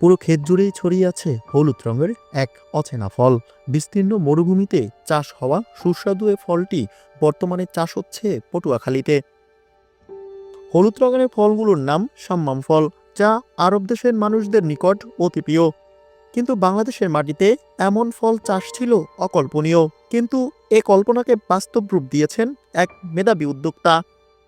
পুরো ক্ষেত জুড়েই ছড়িয়ে আছে হলুদ রঙের এক অচেনা ফল। বিস্তীর্ণ মরুভূমিতে চাষ হওয়া সুস্বাদু এ ফলটি বর্তমানে চাষ হচ্ছে পটুয়াখালীতে। হলুদ রঙের ফলগুলোর নাম সাম্মাম ফল, যা আরব দেশের মানুষদের নিকট অতি প্রিয়। কিন্তু বাংলাদেশের মাটিতে এমন ফল চাষ ছিল অকল্পনীয়। কিন্তু এ কল্পনাকে বাস্তব রূপ দিয়েছেন এক মেধাবী উদ্যোক্তা।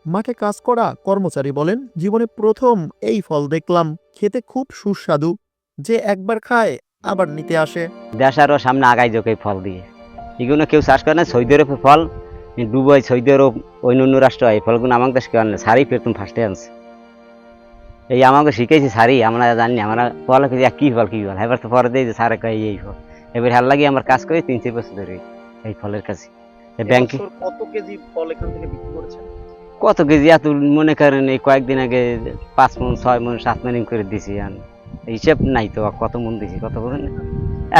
মাঠে কাজ করা কর্মচারী বলেন জীবনে প্রথম এই ফল দেখলাম। খেতে খুব সুস্বাদু। যে একবার খায় আবার নিতে আসে। দেশ আরও সামনে আগাই যোগ এই ফল দিয়ে। এগুলো কেউ চাষ করে না সৌদি আরবে ফল। দুবাই সৌদি আরব অন্য অন্য রাষ্ট্র এই ফলগুলো আমাকে দেশ কেউ আনলে সারি প্রথম ফার্স্টে আনছে। এই আমাকে শিখেছি সারি আমরা জানি আমরা ফল কি কি ফল কি ফল? এবার তো পরে দিয়ে যে সারে কয় এই ফল। এবার হাল লাগে আমার কাজ করি তিন চার বছর ধরে এই ফলের কাছে ব্যাংকে কত কেজি ফল এখান থেকে বিক্রি করেছেন? কত কেজি? এত মনে করেন এই কয়েকদিন আগে পাঁচ মন ছয় মন সাত মন করে দিছি আন হিসেব নাই তো কত মন দিছি, কত বলেন?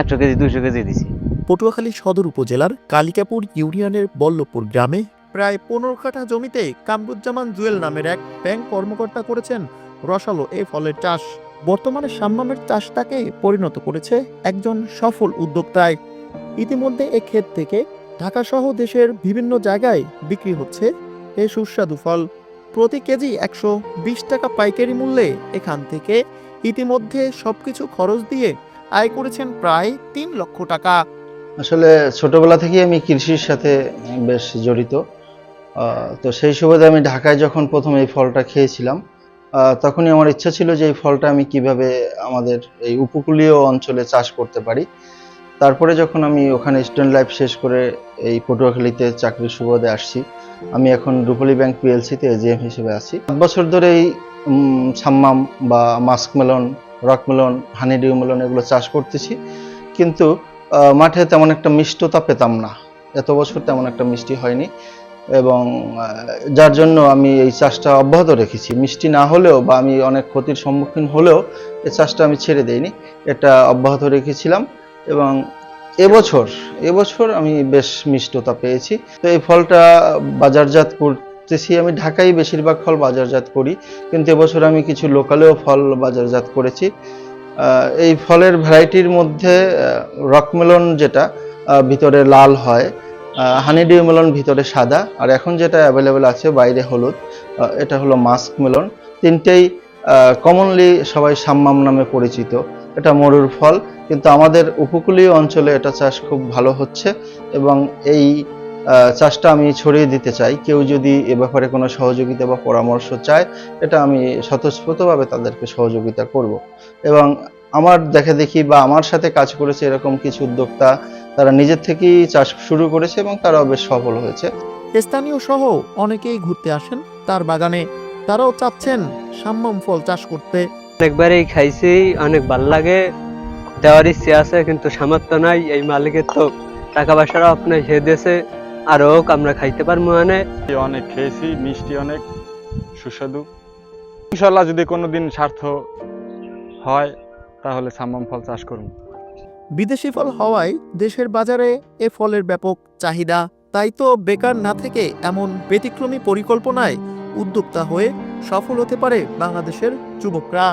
একশো কেজি দুশো কেজি দিছি। পটুয়াখালী সদর উপজেলার কালিকাপুর ইউনিয়নের বল্লভপুর গ্রামে প্রায় পনেরো কাঠা জমিতে কামরুজ্জামান জুয়েল নামের এক ব্যাংক কর্মকর্তা করেছেন রসালো এই ফলের চাষ। বর্তমানে সাম্মামের চাষটাকে পরিণত করেছে একজন সফল উদ্যোক্তায়। ইতিমধ্যে এ ক্ষেত থেকে ঢাকা সহ দেশের বিভিন্ন জায়গায় বিক্রি হচ্ছে এই সুস্বাদু ফল। প্রতি কেজি একশো বিশ টাকা পাইকারি মূল্যে এখান থেকে ইতিমধ্যে সবকিছু খরচ দিয়ে আয় করেছেন প্রায় তিন লক্ষ টাকা। আসলে ছোটবেলা থেকেই আমি কৃষির সাথে বেশ জড়িত। তো সেই সুবাদে আমি ঢাকায় যখন প্রথম এই ফলটা খেয়েছিলাম তখনই আমার ইচ্ছা ছিল যে এই ফলটা আমি কীভাবে আমাদের এই উপকূলীয় অঞ্চলে চাষ করতে পারি। তারপরে যখন আমি ওখানে স্টুডেন্ট লাইফ শেষ করে এই পটুয়াখালীতে চাকরির সুবাদে আসছি, আমি এখন রূপলী ব্যাংক পিএলসিতে এজিএম হিসেবে আছি। সাত বছর ধরে এই সাম্মাম বা musk melon, rock melon, honeydew melon এগুলো চাষ করতেছি। কিন্তু মাঠে তেমন একটা মিষ্টতা পেতাম না। এত বছর তেমন একটা মিষ্টি হয়নি এবং যার জন্য আমি এই চাষটা অব্যাহত রেখেছি। মিষ্টি না হলেও বা আমি অনেক ক্ষতির সম্মুখীন হলেও এই চাষটা আমি ছেড়ে দেইনি। এটা অব্যাহত রেখেছিলাম। এবং এবছর এবছর আমি বেশ মিষ্টতা পেয়েছি। তো এই ফলটা বাজারজাত করতেছি। আমি ঢাকায় বেশিরভাগ ফল বাজারজাত করি, কিন্তু এবছর আমি কিছু লোকালেও ফল বাজারজাত করেছি। এই ফলের ভ্যারাইটির মধ্যে রকমেলন যেটা ভিতরে লাল হয় হানিডিউ মেলন ভিতরে সাদা, আর এখন যেটা অ্যাভেলেবেল আছে বাইরে হলুদ এটা হলো মাস্ক মেলন। তিনটেই কমনলি সবাই সাম্মাম নামে পরিচিত। এটা মরুর ফল, কিন্তু আমাদের উপকূলীয় অঞ্চলে এটা চাষ খুব ভালো হচ্ছে এবং এই চাষটা আমি ছড়িয়ে দিতে চাই। কেউ যদি এ ব্যাপারে কোনো সহযোগিতা বা পরামর্শ চায়, এটা আমি স্বতঃস্ফূর্তভাবে তাদেরকে সহযোগিতা করব। এবং আমার দেখা দেখি বা আমার সাথে কাজ করেছে এরকম কিছু উদ্যোক্তা, তারা নিজের থেকেই চাষ শুরু করেছে এবং তারাও বেশ সফল হয়েছে। স্থানীয় সহ অনেকেই ঘুরতে আসেন। তার বাগানে তারাও চাচ্ছেন সাম্মাম ফল চাষ করতে। অনেকবারই খাইছি অনেক ভালো লাগে। দেওয়ার ইচ্ছে আছে কিন্তু সামর্থ্য নাই। এই মালিকের তো টাকা পয়সারও আপনার সে দেশে আরও হোক আমরা খাইতে পারব মানে। অনেক খেয়েছি মিষ্টি অনেক সুস্বাদু। ইনশাল্লাহ যদি কোনোদিন স্বার্থ হয় তাহলে সাম্মাম ফল চাষ করুন। বিদেশি ফল হওয়ায় দেশের বাজারে এ ফলের ব্যাপক চাহিদা। তাই তো বেকার না থেকে এমন ব্যতিক্রমী পরিকল্পনায় উদ্যোক্তা হয়ে সফল হতে পারে বাংলাদেশের যুবকরা।